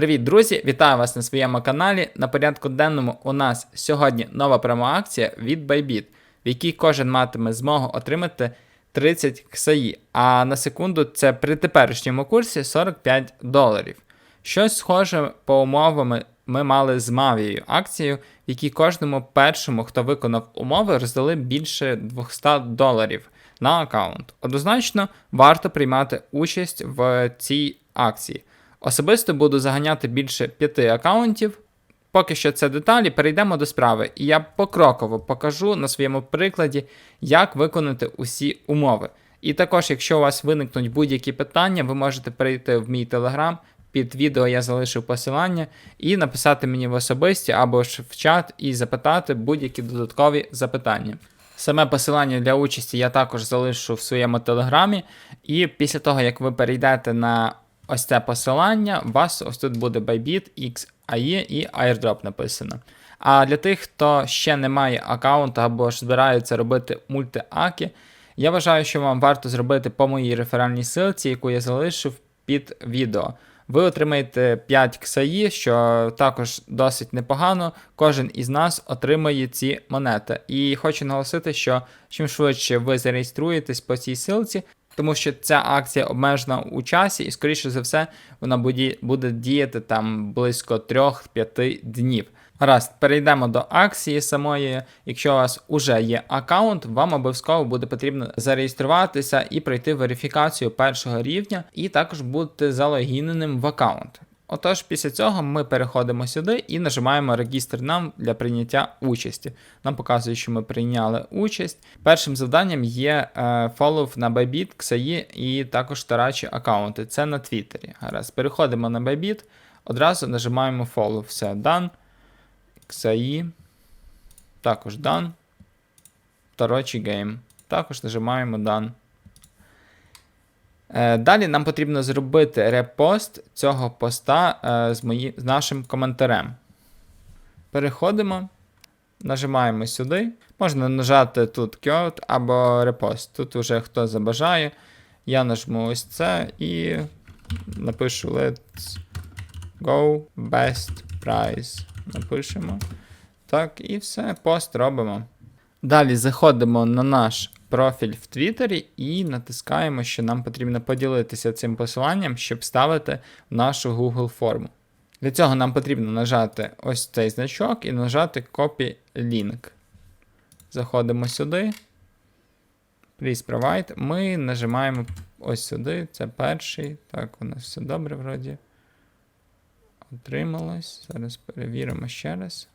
Привіт, друзі! Вітаю вас на своєму каналі. На порядку денному у нас сьогодні нова промоакція від Bybit, в якій кожен матиме змогу отримати 30 ксаї, а на секунду це при теперішньому курсі 45 доларів. Щось схоже по умовами ми мали з Мавією акцію, в якій кожному першому, хто виконав умови, роздали більше 200 доларів на аккаунт. Однозначно, варто приймати участь в цій акції. Особисто буду заганяти більше п'яти аккаунтів. Поки що це деталі, перейдемо до справи, і я покроково покажу на своєму прикладі, як виконати усі умови. І також, якщо у вас виникнуть будь-які питання, ви можете перейти в мій телеграм. Під відео я залишив посилання і написати мені в особисті або ж в чат і запитати будь-які додаткові запитання. Саме посилання для участі я також залишу в своєму телеграмі, і після того, як ви перейдете на ось це посилання, у вас ось тут буде Bybit, XAE і airdrop написано. А для тих, хто ще не має аккаунту або ж збирається робити мультиаки, я вважаю, що вам варто зробити по моїй реферальній ссылці, яку я залишив під відео. Ви отримаєте 5 ксаї, що також досить непогано. Кожен із нас отримає ці монети. І хочу наголосити, що чим швидше ви зареєструєтесь по цій ссылці, тому що ця акція обмежена у часі, і, скоріше за все, вона буде, діяти там близько 3-5 днів. Гаразд, перейдемо до акції самої. Якщо у вас вже є аккаунт, вам обов'язково буде потрібно зареєструватися і пройти верифікацію першого рівня, і також бути залогіненим в аккаунт. Отож, після цього ми переходимо сюди і нажимаємо регістр нам для прийняття участі. Нам показує, що ми прийняли участь. Першим завданням є е, follow на Bybit, XAI і також тарачі аккаунти. Це на Твіттері. Гаразд, переходимо на Bybit, одразу нажимаємо follow. Все, done. XAI. Також done. Тарочі Game. Також нажимаємо done. Е, Далі нам потрібно зробити репост цього поста е, з, мої, з нашим коментарем. Переходимо, нажимаємо сюди. Можна нажати тут Quote або репост. Тут вже хто забажає. Я нажму ось це і напишу Let's go best price. Напишемо. Так, і все, пост робимо. Далі заходимо на наш профіль в Твіттері і натискаємо, що нам потрібно поділитися цим посиланням, щоб ставити в нашу Google форму. Для цього нам потрібно нажати ось цей значок і нажати Copy Link. Заходимо сюди. Please provide. Ми нажимаємо ось сюди. Це перший. Так, у нас все добре вроді. Отрималось. Зараз перевіримо ще раз.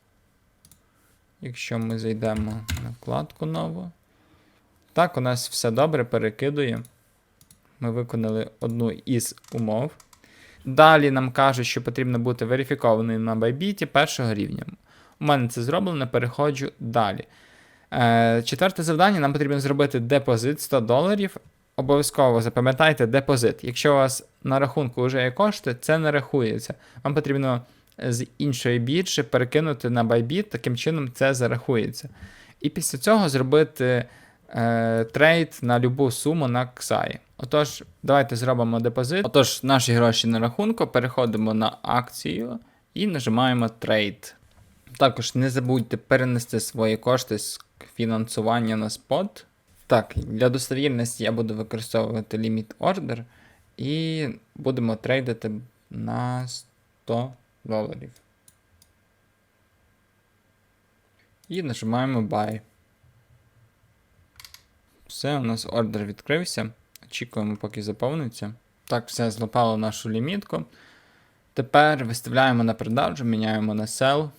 Якщо ми зайдемо на вкладку нову. Так, у нас все добре перекидує. Ми виконали одну із умов. Далі нам кажуть, що потрібно бути верифікованим на Bybit першого рівня. У мене це зроблено, переходжу далі. Е, Четверте завдання: нам потрібно зробити депозит 100 доларів. Обов'язково запам'ятайте депозит. Якщо у вас на рахунку вже є кошти, це не рахується. Вам потрібно з іншої біржі перекинути на Bybit, таким чином це зарахується. І після цього зробити е, трейд на любу суму на KSAI. Отож, давайте зробимо депозит. Отож, наші гроші на рахунку, переходимо на акцію і нажимаємо трейд. Також не забудьте перенести свої кошти з фінансування на спот. Так, для достовірності я буду використовувати ліміт ордер і будемо трейдити на 100 доларів. І нажимаємо Buy. Все, у нас ордер відкрився. Очікуємо, поки заповниться. Так, все, злопало нашу лімітку. Тепер виставляємо на продажу, міняємо на sell.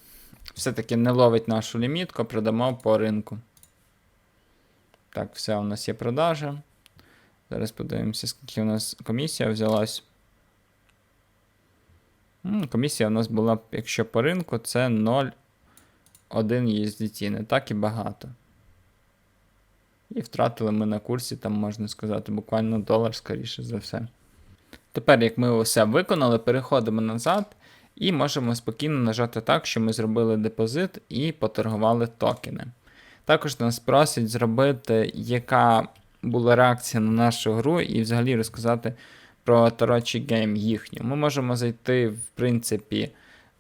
Все-таки не ловить нашу лімітку, продамо по ринку. Так, все, у нас є продажа. Зараз подивимося, скільки у нас комісія взялась. Комісія у нас була, якщо по ринку, це 0,1 USDT, не так і багато. І втратили ми на курсі, там можна сказати, буквально долар, скоріше за все. Тепер, як ми усе виконали, переходимо назад і можемо спокійно нажати так, що ми зробили депозит і поторгували токени. Також нас просять зробити, яка була реакція на нашу гру, і взагалі розказати про Tarochi Game їхню. Ми можемо зайти, в принципі,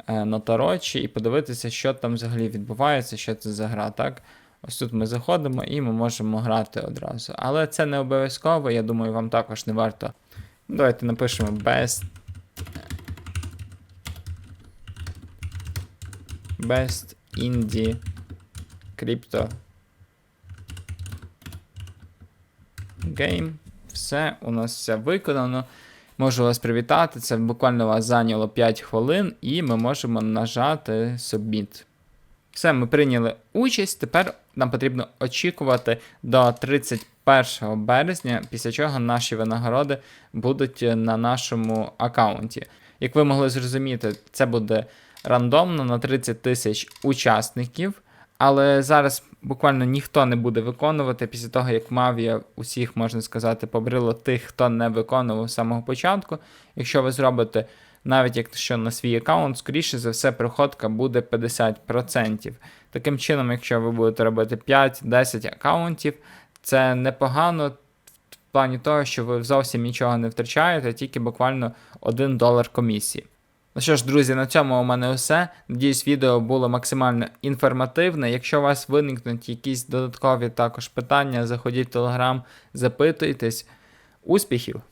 е, на Tarochi і подивитися, що там взагалі відбувається, що це за гра, так? Ось тут ми заходимо і ми можемо грати одразу. Але це не обов'язково, я думаю, вам також не варто. Давайте напишемо Best. Best Indie Crypto Game. Все, у нас все виконано. Можу вас привітати. Це буквально вас зайняло 5 хвилин, і ми можемо нажати Submit. Все, ми прийняли участь. Тепер нам потрібно очікувати до 31 березня, після чого наші винагороди будуть на нашому аккаунті. Як ви могли зрозуміти, це буде рандомно на 30 тисяч учасників. Але зараз буквально ніхто не буде виконувати після того, як Мавія усіх, можна сказати, побрило тих, хто не виконував з самого початку. Якщо ви зробите, навіть якщо на свій аккаунт, скоріше за все, приходка буде 50%. Таким чином, якщо ви будете робити 5-10 аккаунтів, це непогано в плані того, що ви зовсім нічого не втрачаєте, тільки буквально 1 долар комісії. Ну що ж, друзі, на цьому у мене все. Надіюсь, відео було максимально інформативне. Якщо у вас виникнуть якісь додаткові також питання, заходіть в Телеграм, запитуйтесь. Успіхів!